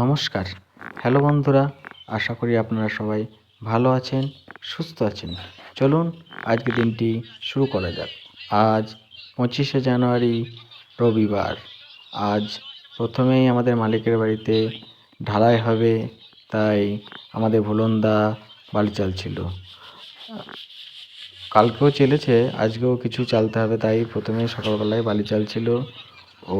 নমস্কার। হ্যালো বন্ধুরা, আশা করি আপনারা সবাই ভালো আছেন, সুস্থ আছেন। চলুন আজকে দিনটি শুরু করা যাক। আজ পঁচিশে জানুয়ারি, রবিবার। আজ প্রথমেই আমাদের মালিকের বাড়িতে ঢালাই হবে, তাই আমাদের ভুলনদা বাড়ি চালছিল কালকেও চেলেছে, আজকেও কিছু চালতে হবে, তাই প্রথমে সকালবেলায় বালি চালছিল ও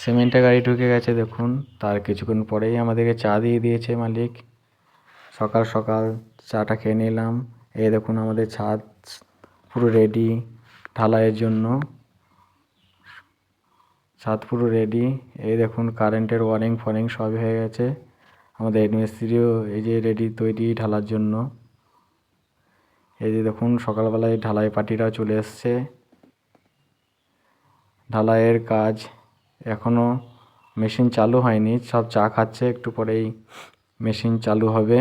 সিমেন্টের গাড়ি ঢুকে গেছে, দেখুন। তার কিছুক্ষণ পরেই আমাদেরকে চা দিয়ে দিয়েছে মালিক। সকাল সকাল চাটা খেয়ে নিলাম। এই দেখুন আমাদের ছাদ পুরো রেডি ঢালাইয়ের জন্য। ছাদ পুরো রেডি এই দেখুন কারেন্টের ওয়ারিং ফয়ারিং সবই হয়ে গেছে। আমাদের হেড মিস্ত্রিও এই যে রেডি তৈরি ঢালার জন্য। এই যে দেখুন সকালবেলায় ঢালাই পার্টিরাও চলে এসছে। ঢালাইয়ের কাজ এখনও মেশিন চালু হয়নি, সব চা খাচ্ছে, একটু পরেই মেশিন চালু হবে।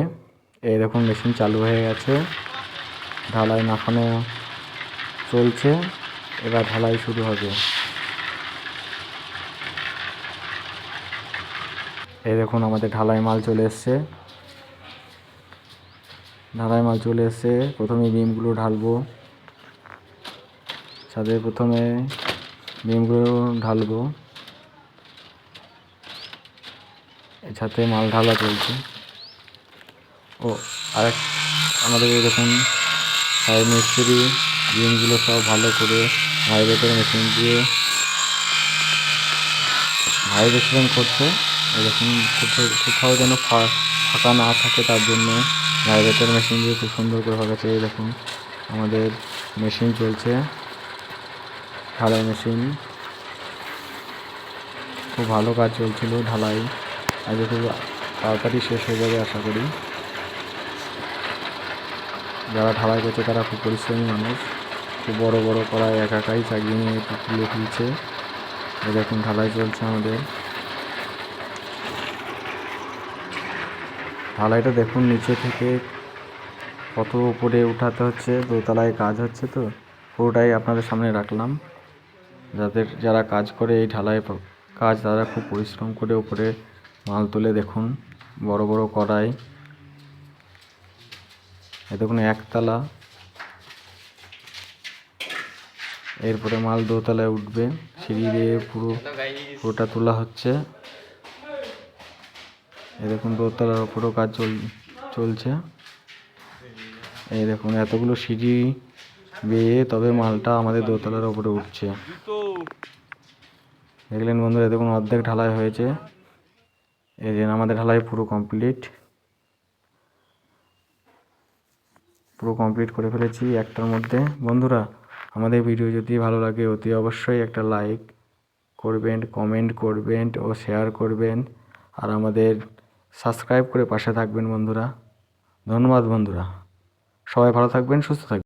দেখুন, মেশিন চালু হয়ে গেছে। ঢালাই মাখানো চলছে, এবার ঢালাই শুরু হবে। এই দেখুন, আমাদের ঢালাই মাল চলে এসছে। ঢালাই মাল চলে এসছে, প্রথমে বিমগুলো ঢালবো। ছাদে প্রথমে বিমগুলো ঢালবো। ছাদে মাল ঢালা চলছে। ও, আরেক, আমাদের দেখুন সাহেব মিস্ত্রি বিমগুলো সব ভালো করে ভাইব্রেটার মেশিন দিয়ে ভাইব্রেশন করছে। এরকম কোথাও কোথাও যেন ফাঁকা না থাকে তার জন্য ভাইব্রেটার মেশিন দিয়ে খুব সুন্দর করে এই দেখুন, আমাদের মেশিন চলছে। ঢালাই মেশিন খুব ভালো কাজ চলছিল ঢালাই। আজকে খুব তাড়াতাড়ি শেষ হয়ে যাবে আশা করি। যারা ঢালাই করছে তারা খুব পরিশ্রমী মানুষ। খুব বড় বড় কড়াই একা একাই চাগিয়ে নিয়ে তুলে তুলছে দেখুন ঢালাই চলছে আমাদের। ঢালাইটা দেখুন নিচে থেকে কত উপরে উঠাতে হচ্ছে, দোতলায় কাজ হচ্ছে তো। পুরোটাই আপনাদের সামনে রাখলাম। যাদের, যারা কাজ করে এই ঢালাই কাজ তারা খুব পরিশ্রম করে উপরে মাল তুলে দেখুন বড় বড় কড়াই। এ দেখুন একতলা। এরপরে মাল দোতলায় উঠবে সিঁড়ি দিয়ে পুরো পুরোটা তোলা হচ্ছে। এই দেখুন দোতলার ওপরও কাজ চল চলছে। এই দেখুন এতগুলো সিঁড়ি বেয়ে তবে মালটা আমাদের দোতলার ওপরে উঠছে। দেখলেন বন্ধুরা দেখুন অর্ধেক ঢালাই হয়েছে। এই যে আমাদের ঢালাই পুরো কমপ্লিট পুরো কমপ্লিট করে ফেলেছি একটার মধ্যে। বন্ধুরা, আমাদের ভিডিও যদি ভালো লাগে, অতি অবশ্যই একটা লাইক করবেন কমেন্ট করবেন ও শেয়ার করবেন। আর আমাদের সাবস্ক্রাইব করে পাশে থাকবেন বন্ধুরা। ধন্যবাদ বন্ধুরা। সবাই ভালো থাকবেন, সুস্থ থাকবেন।